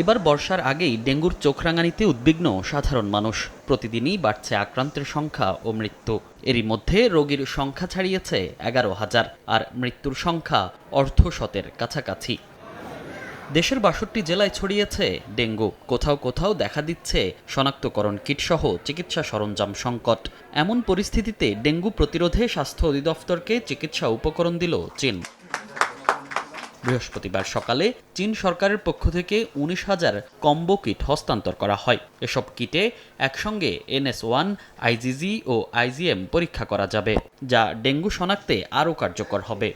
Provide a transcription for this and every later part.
এবার বর্ষার আগেই ডেঙ্গুর চোখ রাঙানিতে উদ্বিগ্ন সাধারণ মানুষ। প্রতিদিনই বাড়ছে আক্রান্তের সংখ্যা ও মৃত্যু। এরই মধ্যে রোগীর সংখ্যা ছাড়িয়েছে এগারো হাজার, আর মৃত্যুর সংখ্যা অর্ধশতের কাছাকাছি। দেশের বাষট্টি জেলায় ছড়িয়েছে ডেঙ্গু। কোথাও কোথাও দেখা দিচ্ছে শনাক্তকরণ কিটসহ চিকিৎসা সরঞ্জাম সংকট। এমন পরিস্থিতিতে ডেঙ্গু প্রতিরোধে স্বাস্থ্য অধিদপ্তরকে চিকিৎসা উপকরণ দিল চীন। বৃহস্পতিবার সকালে চীন সরকারের পক্ষ থেকে উনিশ হাজার কম্বো কিট হস্তান্তর করা হয়। এসব কিটে একসঙ্গে এনএস ওয়ান আইজিজি ও আইজিএম পরীক্ষা করা যাবে, যা ডেঙ্গু শনাক্তে আরও কার্যকর হবে।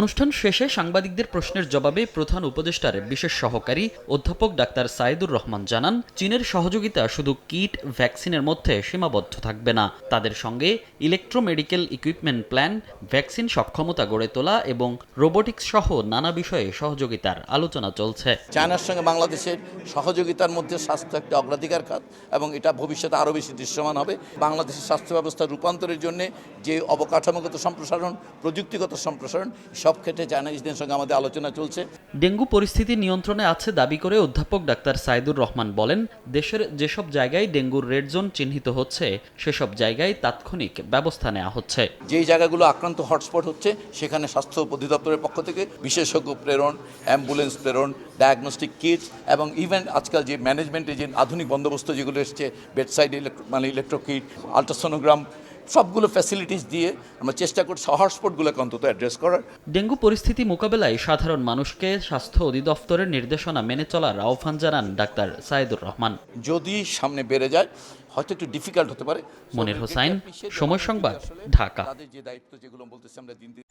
অনুষ্ঠান শেষে সাংবাদিকদের প্রশ্নের জবাবে প্রধান উপদেষ্টার বিশেষ সহকারী অধ্যাপক ডাক্তার সাইদুর রহমান জানান, চীনের সহযোগিতা শুধু কিট ভ্যাকসিনের মধ্যে সীমাবদ্ধ থাকবে না। তাদের সঙ্গে ইলেকট্রোমেডিক্যাল ইকুইপমেন্ট প্ল্যান, ভ্যাকসিন সক্ষমতা গড়ে তোলা এবং রোবোটিক্স সহ নানা বিষয়ে সহযোগিতার আলোচনা চলছে। চায়নার সঙ্গে বাংলাদেশের সহযোগিতার মধ্যে স্বাস্থ্য একটা অগ্রাধিকার খাত এবং এটা ভবিষ্যতে আরও বেশি দৃশ্যমান হবে। বাংলাদেশের স্বাস্থ্য ব্যবস্থার রূপান্তরের জন্য যে অবকাঠামোগত সম্প্রসারণ, প্রযুক্তিগত সম্প্রসারণ সব ক্ষেত্রে চায়নাইজদের সঙ্গে আমাদের আলোচনা চলছে। ডেঙ্গু পরিস্থিতি নিয়ন্ত্রণে আছে দাবি করে অধ্যাপক ডাক্তার সাইদুর রহমান বলেন দেশের যেসব জায়গায় ডেঙ্গুর রেড জোন চিহ্নিত হচ্ছে সেসব জায়গায় তাৎক্ষণিক ব্যবস্থা নেওয়া হচ্ছে। যেই জায়গাগুলো আক্রান্ত হটস্পট হচ্ছে সেখানে স্বাস্থ্য অধিদপ্তরের পক্ষ থেকে বিশেষজ্ঞ প্রেরণ অ্যাম্বুলেন্স প্রেরণ ডায়াগনস্টিক কিটস এবং ইভেন আজকাল যে ম্যানেজমেন্টের যে আধুনিক বন্দোবস্ত যেগুলো এসছে বেডসাইড মানে ইলেকট্রো কিট আলট্রাসোনোগ্রাম সবগুলো ফ্যাসিলিটিস দিয়ে আমরা চেষ্টা করছি হটস্পটগুলোকে অন্তত অ্যাড্রেস করার। ডেঙ্গু পরিস্থিতি মোকাবেলায় সাধারণ মানুষকে স্বাস্থ্য অধিদপ্তরের নির্দেশনা মেনে চলার আহ্বান জানান ডাক্তার সাইদুর রহমান। যদি সামনে বেড়ে যায় হয়তো একটু ডিফিকাল্ট হতে পারে। মনির হোসাইন, সময় সংবাদ, ঢাকা। তাদের যে দায়িত্ব যেগুলো বলতেছি আমরা দিন দিন